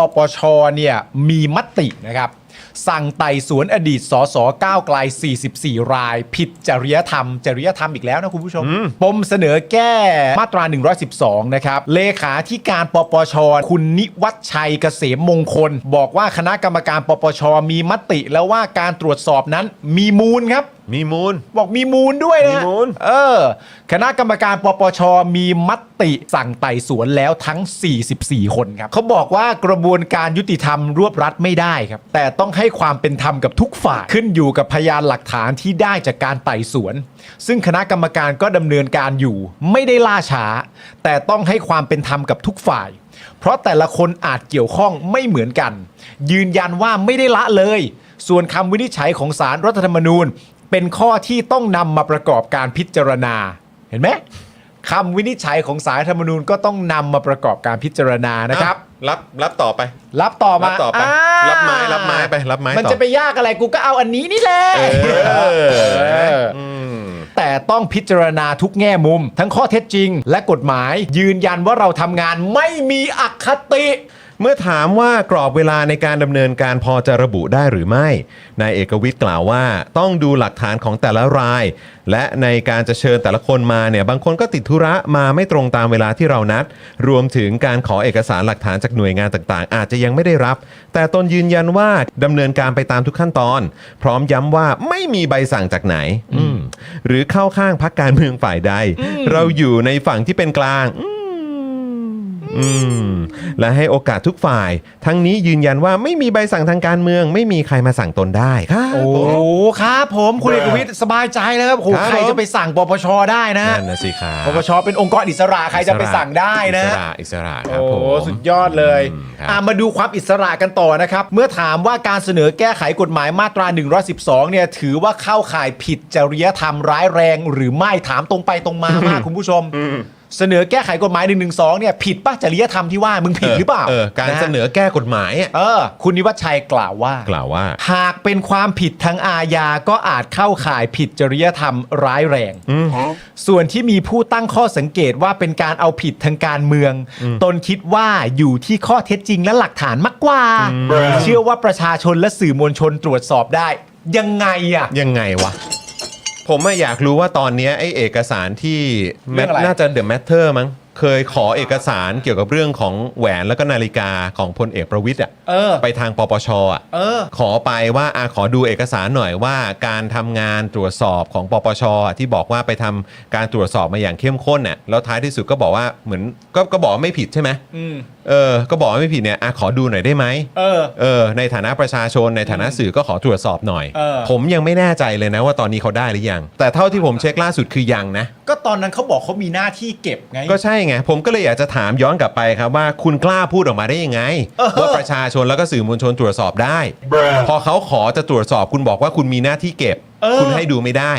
ปปชเนี่ยมีมตินะครับสั่งไต่สวนอดีตสสก้าวไกล 44 ราย ผิดจริยธรรม จริยธรรมอีกแล้วนะคุณผู้ชม ปมเสนอแก้มาตรา 112 นะครับ เลขาธิการปปช คุณนิวัฒชัยเกษมมงคล บอกว่าคณะกรรมการปปช มีมติแล้วว่าการตรวจสอบนั้นมีมูลครับ มีมูล บอกมีมูลด้วยนะมีมูล เออ คณะกรรมการปปช มีมติสั่งไต่สวนแล้วทั้ง 44 คนครับเขาบอกว่ากระบวนการยุติธรรมรวบรัดไม่ได้ครับ แต่ต้องให้ความเป็นธรรมกับทุกฝ่ายขึ้นอยู่กับพยานหลักฐานที่ได้จากการไต่สวน ซึ่งคณะกรรมการก็ดำเนินการอยู่ ไม่ได้ล่าช้า แต่ต้องให้ความเป็นธรรมกับทุกฝ่าย เพราะแต่ละคนอาจเกี่ยวข้องไม่เหมือนกัน ยืนยันว่าไม่ได้ละเลย ส่วนคำวินิจฉัยของสารรัฐธรรมนูญ เป็นข้อที่ต้องนำมาประกอบการพิจารณา เห็นไหม คำวินิจฉัยของสารรัฐธรรมนูญก็ต้องนำมาประกอบการพิจารณานะครับรับรับต่อไป รับต่อมารับต่อไปารับไม้รับไม้ไปรับไม้มันต่อจะไปยากอะไรกูก็เอาอันนี้นี่แหละเออเออแต่ต้องพิจารณาทุกแง่มุม ทั้งข้อเท็จจริงและกฎหมาย ยืนยันว่าเราทำงานไม่มีอคติ เมื่อถามว่ากรอบเวลาในการดำเนินการพอจะระบุได้หรือไม่นายเอกวิทย์กล่าวว่า ต้องดูหลักฐานของแต่ละราย และในการจะเชิญแต่ละคนมาเนี่ยบางคนก็ติดธุระมาไม่ตรงตามเวลาที่เรานัด รวมถึงการขอเอกสารหลักฐานจากหน่วยงานต่างๆ อาจจะยังไม่ได้รับ แต่ตนยืนยันว่าดำเนินการไปตามทุกขั้นตอน พร้อมย้ำว่าไม่มีใบสั่งจากไหนอืมหรือเข้าข้างพักการเมืองฝ่ายใด เราอยู่ในฝั่งที่เป็นกลางอืม อืมและให้โอกาสทุกฝ่าย ทั้งนี้ยืนยันว่าไม่มีใบสั่งทางการเมือง ไม่มีใครมาสั่งตนได้ครับโอ้ครับผมคุณเอกวิทย์สบายใจแล้วครับโอ้โหครับ ใครจะไปสั่งปปชได้นะนั่นนะสิครับปปชเป็นองค์กรอิสระใครจะไปสั่งได้นะ อิสระอิสระครับโอ้ผมสุดยอดเลยอืมครับ อะมาดูความอิสระกันต่อนะครับ เมื่อถามว่าการเสนอแก้ไขกฎหมายมาตรา 112 เนี่ย ถือว่าเข้าข่ายผิดจริยธรรมร้ายแรงหรือไม่ถามตรงไปตรงมามากคุณผู้ชม เสนอแก้ไขกฎหมาย112เนี่ยผิดป่ะจริยธรรมที่ว่ามึงผิดหรือเปล่าเออการะฮะเสนอแก้กฎหมายอะเออคุณนิวัชชัยกล่าวว่ากล่าวว่า หากเป็นความผิดทางอาญาก็อาจเข้าข่ายผิดจริยธรรมร้ายแรง ส่วนที่มีผู้ตั้งข้อสังเกตว่าเป็นการเอาผิดทางการเมือง ตนคิดว่าอยู่ที่ข้อเท็จจริงและหลักฐานมากกว่า เชื่อว่าประชาชนและสื่อมวลชนตรวจสอบได้ ยังไงอะยังไงวะ ผมอะอยากรู้ว่าตอนเนี้ยไอเอกสารที่เรื่องอะไร น่าจะ The Matter มั้ง เคยขอเอกสารเกี่ยวกับเรื่องของแหวนแล้วก็นาฬิกาของพลเอกประวิทย์อะเออ ไปทางปปชอะ เออ ขอไปว่าอาขอดูเอกสารหน่อยว่า การทำงานตรวจสอบของปปชอะที่บอกว่าไปทำการตรวจสอบมาอย่างเข้มข้นน่ะแล้วท้ายที่สุดก็บอกว่าเหมือนก็ก็บอกว่าไม่ผิดใช่ไหมอืม เออก็บอกว่าไม่ผิดเนี่ยอาขอดูหน่อยได้ไหมเออ เออในฐานะประชาชนในฐานะสื่อก็ขอตรวจสอบหน่อย เออ ผมยังไม่แน่ใจเลยนะว่าตอนนี้เขาได้หรือยัง แต่เท่าที่ผมเช็คล่าสุดคือยังนะ ก็ตอนนั้นเขาบอกเขามีหน้าที่เก็บไง ก็ใช่ไงผมก็เลยอยากจะถามย้อนกลับไปครับว่าคุณกล้าพูดออกมาได้ยังไงเออว่าประชาชนแล้วก็สื่อมวลชนตรวจสอบได้ พอเขาขอจะตรวจสอบคุณบอกว่าคุณมีหน้าที่เก็บ คุณให้ดูไม่ได้